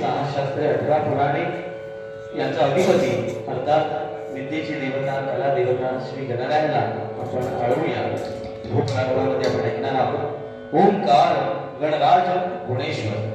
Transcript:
सहाशास्त्रे अठरा पुराणे यांचा अधिपती अर्थात विद्येची देवता कला देवता श्री गणरायाला आपण आळवूया. भूप्रारंभामध्ये आपण ऐकणार आहोत ओंकार गणराज गुणेश्वर.